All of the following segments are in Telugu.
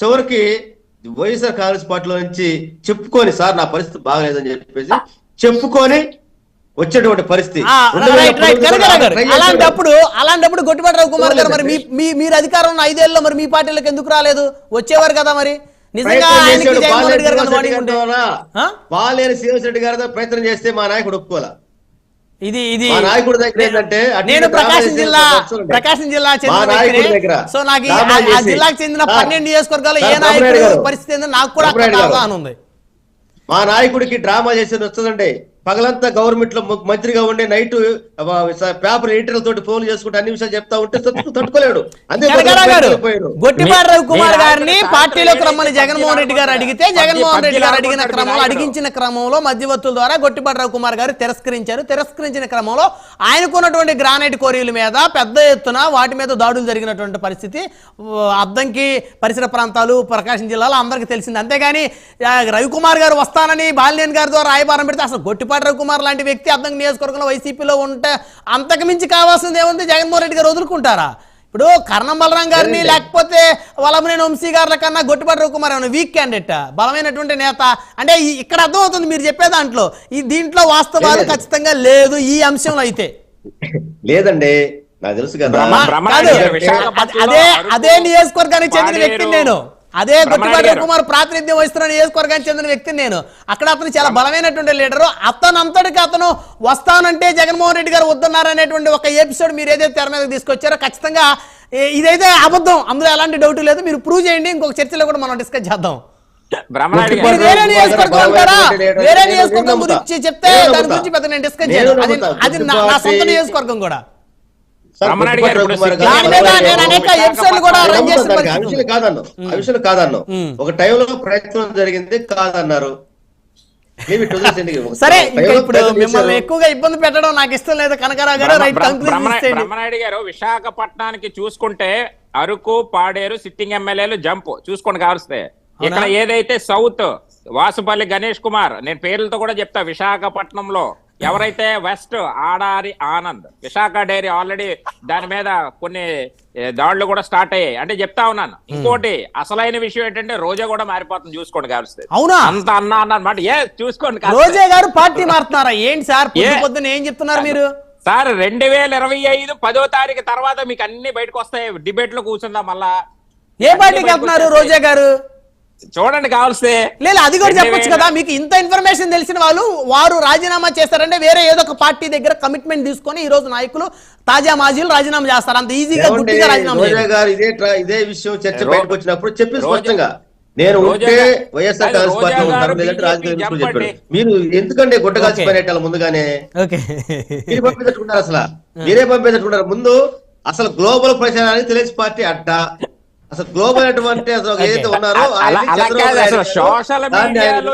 చివరికి వైఎస్ఆర్ కాంగ్రెస్ పార్టీలో నుంచి చెప్పుకొని సార్ నా పరిస్థితి బాగలేదని చెప్పేసి చెప్పుకొని వచ్చేటువంటి పరిస్థితి. అలాంటప్పుడు అలాంటప్పుడు గొట్టిపాటి రవికుమార్ గారు మరి మీ మీ- మీరు అధికారం ఉన్న ఐదేళ్ళలో మరి మీ పార్టీలకు ఎందుకు రాలేదు వచ్చేవారు కదా మరి నిజంగా ప్రయత్నం ఆయనకి చేశాడు. జగన్మోహన్ రెడ్డి? గారితో ప్రయత్నం చేస్తే మా నాయకుడు ఒప్పుకోవాలా ఇది ఇది నాయకుడి దగ్గర ఏంటంటే నేను ప్రకాశం జిల్లా. ప్రకాశం జిల్లా చెందిన సో నాకు ఆ-. జిల్లాకు చెందిన పన్నెండు నియోజకవర్గాలు ఏ నాయకుడు. పరిస్థితి నాకు కూడా. అవగాహన ఉంది మా నాయకుడికి డ్రామా చేసేది వస్తుందండి పగలంతా గవర్నమెంట్లో మంత్రిగా ఉండే నైట్ పేపర్ ఎడిటర్ల తోటి ఫోన్ చేసుకుంటే అన్ని విషయాలు చెప్తా ఉంటే తట్టు- తట్టుకోలేడు. గొట్టిపాటి రవికుమార్ మీ- గారిని పార్టీలోకి రమ్మని ఏదైతే జగన్మోహన్ రెడ్డి గారు అడిగితే జగన్మోహన్ రెడ్డి గారు అడిగిన క్రమంలో అడిగించిన క్రమంలో మధ్యవర్తుల ద్వారా గొట్టిపాటి రవికుమార్ గారు తిరస్కరించారు. తిరస్కరించిన క్రమంలో ఆయనకున్నటువంటి గ్రానైట్ కోరీల మీద పెద్ద ఎత్తున వాటి మీద దాడులు జరిగినటువంటి పరిస్థితి అద్దంకి పరిసర ప్రాంతాలు ప్రకాశం జిల్లాలో అందరికీ తెలిసింది. అంతేగాని రవికుమార్ గారు వస్తానని బాలినేని గారి ద్వారా రాయబారం పెడితే అసలు గొట్టిపాటి రవికుమార్ లాంటి వ్యక్తి అద్దంకి నియోజకవర్గంలో వైసీపీలో ఉంటే అంతకు మించి కావాల్సింది ఏముంది? జగన్మోహన్ రెడ్డి గారు వదులుకుంటారా? ఇప్పుడు కర్ణం బలరాం గారిని లేకపోతే వలమనేని వంశీ గారి కన్నా గొట్టిపాటి రవికుమార్ ఏమైనా వీక్ క్యాండిడేట్ బలమైనటువంటి నేత? అంటే ఇక్కడ అర్థమవుతుంది మీరు చెప్పే దాంట్లో. ఈ దీంట్లో వాస్తవాలు. ఖచ్చితంగా లేదు ఈ అంశంలో అయితే. లేదండి. నాకు తెలుసు కదా. అదే అదే నియోజకవర్గానికి చెందిన పాడేరు, వ్యక్తిని నేను. అదే గారు. రవికుమార్ ప్రాతినిధ్యం వహిస్తున్న నియోజకవర్గానికి చెందిన వ్యక్తిని నేను. అక్కడ అతను చాలా బలమైనటువంటి లీడరు. అతను అంతటికి అతను వస్తానంటే జగన్మోహన్ రెడ్డి గారు వద్దన్నారనేటువంటి ఒక ఎపిసోడ్ మీరు ఏదైతే తెర మీద తీసుకొచ్చారో ఖచ్చితంగా ఇదైతే అబద్ధం. అందులో ఎలాంటి డౌట్ లేదు. మీరు ప్రూవ్ చేయండి. ఇంకొక చర్చలో కూడా మనం డిస్కస్ చేద్దాం. వేరే నియోజకవర్గం వేరే నియోజకవర్గం. గురించి చెప్తే దాని. గురించి పెద్ద నేను డిస్కస్ చేయను. అది నా సొంత నియోజకవర్గం కూడా. మ్మ్. ఒక టైంలో ప్రయత్నం జరిగింది కాదన్నారు. సరే ఇప్పుడు మిమ్మల్ని. ఎక్కువగా ఇబ్బంది పెట్టడం నాకు ఇష్టం లేదు. కనకరావు గారు బ్రహ్మనాయుడు గారు విశాఖపట్నానికి చూసుకుంటే అరకు పాడేరు సిట్టింగ్ ఎమ్మెల్యేలు జంప్. చూసుకోండి కావలిస్తే. ఇక్కడ ఏదైతే సౌత్ వాసుపల్లి గణేష్ కుమార్ నేను పేర్లతో కూడా చెప్తా విశాఖపట్నంలో. ఎవరైతే west Adari Anand Visakha dairy already దాని మీద కొన్ని దాడులు కూడా స్టార్ట్ అయ్యాయి. అంటే చెప్తా ఉన్నాను. ఇంకోటి అసలైన విషయం ఏంటంటే రోజా కూడా మారిపోతుంది చూసుకోండి కావలిస్తే అవునా? అంత అన్నా అన్నమాట. ఏ చూసుకోండి. రోజే గారు పార్టీ మారుతున్నారా? ఏంటి సార్? పొద్దు ఏ? పొద్దున ఏం చెప్తున్నారు మీరు? సార్ రెండు వేల ఇరవై ఐదు పదో తారీఖు తర్వాత మీకు అన్ని బయటకు వస్తాయి. డిబేట్లో కూర్చుందాం మళ్ళా. ఏ పార్టీకి వెళ్తున్నారు రోజా గారు? చూడండి కావాల్సే లేదు అది కూడా చెప్పొచ్చు కదా మీకు ఇంత ఇన్ఫర్మేషన్ తెలిసిన వాళ్ళు వారు రాజీనామా చేస్తారంటే వేరే ఏదో ఒక పార్టీ దగ్గర కమిట్మెంట్ తీసుకొని ఈ రోజు నాయకులు తాజా మాజీలు రాజీనామా చేస్తారు. అంత ఈజీగా గుట్టిగా రాజీనామా. గారు ఇదే విషయం చర్చ బయటకు వచ్చినప్పుడు చెప్పి స్పష్టంగా. నేను ఉంటే వైఎస్ఆర్ కాంగ్రెస్ రోజా పార్టీ ఉంటాను లేదంటే రాజకీయ చెప్పాడు. మీరు ఎందుకంటే గుడ్డ ఓకే. కాల్చి పనేటాల ముందుగానే? ఓకే. మీరు పంపించుకుంటారు అసలు. మీరే పంపించుకుంటారు ముందు అసలు గ్లోబల్ ప్రచారానికి తెలిసి పార్టీ అడ్డ. అసలు గ్లోబల్ అటువంటి అసలు ఏదైతే ఉన్నారో సోషల్ మీడియాలో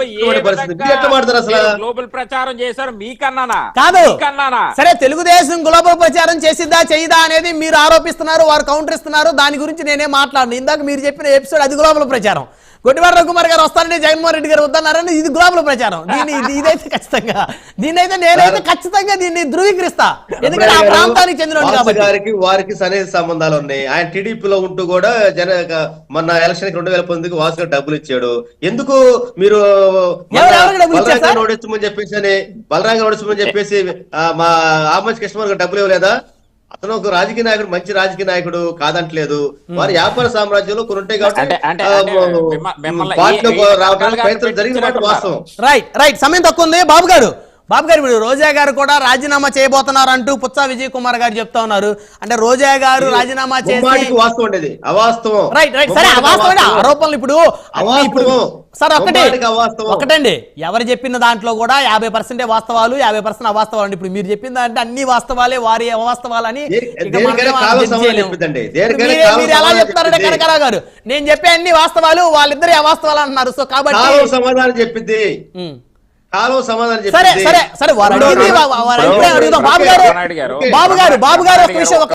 మాడతారు అసలు గ్లోబల్ ప్రచారం చేశారు? మీకన్నానా కాదు. మీకన్నానా సరే తెలుగుదేశం గ్లోబల్ ప్రచారం చేసిద్దా చేయదా అనేది మీరు ఆరోపిస్తున్నారు వారు కౌంటర్ ఇస్తున్నారు. దాని గురించి నేనే మాట్లాడను. ఇందాక మీరు చెప్పిన ఎపిసోడ్ అది గ్లోబల్ ప్రచారం. గొడ్డివాడ రఘుమార్ గారు వస్తారని జగన్మోహన్ రెడ్డి గారు వద్దన్నారని ఇది గ్లోబల్ ప్రచారం. దీన్ని ఇది- ఇదైతే ఖచ్చితంగా. దీన్నైతే నేనైతే ఖచ్చితంగా దీన్ని ధృవీకరిస్తా. ఎందుకంటే ఆ ప్రాంతానికి చెందిన గారికి వారికి సన్నిహిత సంబంధాలు ఉన్నాయి. ఆయన టీడీపీలో ఉంటూ కూడా జన మొన్న ఎలక్షన్ రెండు వేల పంతొమ్మిదికి వాసు గారు డబ్బులు ఇచ్చాడు. ఎందుకు మీరు మొన్న ఎవరు- ఎవరికి డబ్బులు ఇచ్చారు బలరాం సార్? గారిని ఓడించమని చెప్పేసి అని బలరాం గారు ఓడించమని చెప్పేసి మా ఆమంచి కృష్ణ గారు డబ్బులు ఇవ్వలేదా? అతను ఒక రాజకీయ నాయకుడు మంచి రాజకీయ నాయకుడు కాదంటలేదు. వారి వ్యాపార సామ్రాజ్యంలో కొన్ని ఉంటాయి అంటే- అంటే- కాబట్టి పార్టీలో రావడానికి ప్రయత్నం జరిగిన వాస్తవం. రైట్ రైట్ సమయం తక్కువ ఉంది బాబు గారు బాబు గారు ఇప్పుడు రోజా గారు కూడా రాజీనామా చేయబోతున్నారు అంటూ పుచ్చా విజయ్ కుమార్ గారు చెప్తా ఉన్నారు. అంటే రోజా గారు రాజీనామా చేసి ముమ్మాటికి వాస్తవం ఉండేది అవాస్తవం. రైట్ రైట్ సరే అవాస్తవం. ఆరోపణలు ఇప్పుడు. సార్ ఒకటి. ఒకటండి ఎవరు చెప్పిన దాంట్లో కూడా యాభై పర్సెంటే వాస్తవాలు యాభై పర్సెంట్ అవాస్తవాలు అండి. ఇప్పుడు మీరు చెప్పిన దాంట్లో అన్ని వాస్తవాలే వారి అవాస్తవాలని మీరే- ఎలా చెప్తారంటే. కనకరావు గారు నేను చెప్పే అన్ని వాస్తవాలు వాళ్ళిద్దరు అవాస్తవాలు అంటున్నారు సో కాబట్టి సమాధానం చెప్పింది. సరే సరే సరే వారు అడిగింది వారు అడిగితే బాబు గారు. బాబు గారు బాబు గారు ఒక విషయం